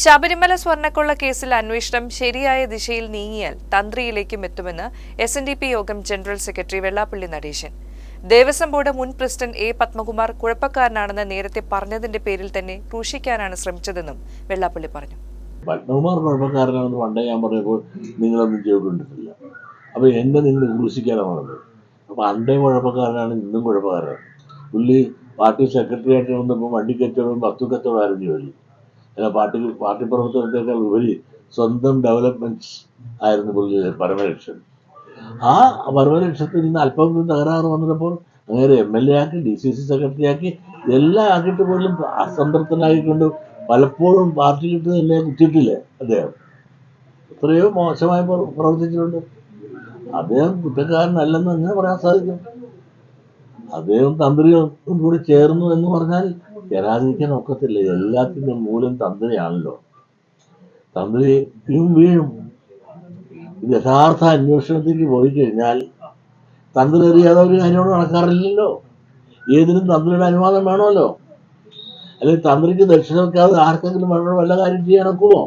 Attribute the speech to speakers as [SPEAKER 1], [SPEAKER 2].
[SPEAKER 1] ശബരിമല സ്വർണക്കൊള്ള കേസിൽ അന്വേഷണം ശരിയായ ദിശയിൽ നീങ്ങിയാൽ തന്ത്രിയിലേക്കും എത്തുമെന്ന് എസ് എൻ ഡി പി യോഗം general secretary Vellappally Natesan. Devaswom board മുൻ പ്രസിഡന്റ് എ പത്മകുമാർ കുഴപ്പക്കാരനാണെന്ന് നേരത്തെ പറഞ്ഞതിന്റെ പേരിൽ തന്നെ ക്രൂശിക്കാനാണ് ശ്രമിച്ചതെന്നും വെള്ളാപ്പള്ളി പറഞ്ഞു.
[SPEAKER 2] പത്മകുമാർ കുഴപ്പക്കാരനാണെന്ന് പണ്ടേ ഞാൻ പറഞ്ഞപ്പോൾ നിങ്ങളൊന്നും ചെയ്തിട്ടില്ല. അപ്പോൾ എന്നെ നിങ്ങൾ ക്രൂശിക്കാനാണ് പറഞ്ഞത് അപ്പോൾ അണ്ടേ കുഴപ്പക്കാരനാണ് ഇന്നും കുഴപ്പക്കാരനാണ്. പുള്ളി പാർട്ടി സെക്രട്ടറി ആയിട്ട് വന്നപ്പോൾ വണ്ടി കച്ചവടം വസ്തു കച്ചവടമായിരുന്നു ജോലി. അല്ല പാർട്ടി പാർട്ടി പ്രവർത്തനത്തെക്കാൾ ഉപരി സ്വന്തം ഡെവലപ്മെന്റ്സ് ആയിരുന്നു പുള്ളിയുടെ പരമലക്ഷ്യം ആ പരമലക്ഷ്യത്തിൽ നിന്ന് അല്പം തകരാറ് വന്നപ്പോൾ അങ്ങനെ എം എൽ എ ആക്കി ഡി സി സി സെക്രട്ടറി ആക്കി എല്ലാം ആക്കിയിട്ട് പോലും അസംതൃപ്തനായിക്കൊണ്ട് പലപ്പോഴും പാർട്ടി കിട്ടുന്ന തന്നെ കുറ്റിട്ടില്ലേ അദ്ദേഹം? എത്രയോ മോശമായി പ്ര- പ്രവർത്തിച്ചിട്ടുണ്ട്. അദ്ദേഹം കുറ്റക്കാരനല്ലെന്ന് എങ്ങനെ പറയാൻ സാധിക്കും? അദ്ദേഹം തന്ത്രിയോടും കൂടി ചേർന്നു എന്ന് പറഞ്ഞാൽ ചേരാതിരിക്കാൻ ഒക്കത്തില്ല. എല്ലാത്തിന്റെ മൂലം തന്ത്രിയാണല്ലോ. തന്ത്രിയും വീഴും. യഥാർത്ഥ അന്വേഷണത്തിലേക്ക് പോയി കഴിഞ്ഞാൽ തന്ത്രി അറിയാതെ ഒരു കാര്യമോട് നടക്കാറില്ലല്ലോ. ഏതിനും തന്ത്രിയുടെ അനുവാദം വേണമല്ലോ. അല്ലെങ്കിൽ തന്ത്രിക്ക് ദക്ഷിണ വെക്കാതെ ആർക്കെങ്കിലും വേണോ വല്ല കാര്യം ചെയ്യാൻ ഒക്കുമോ?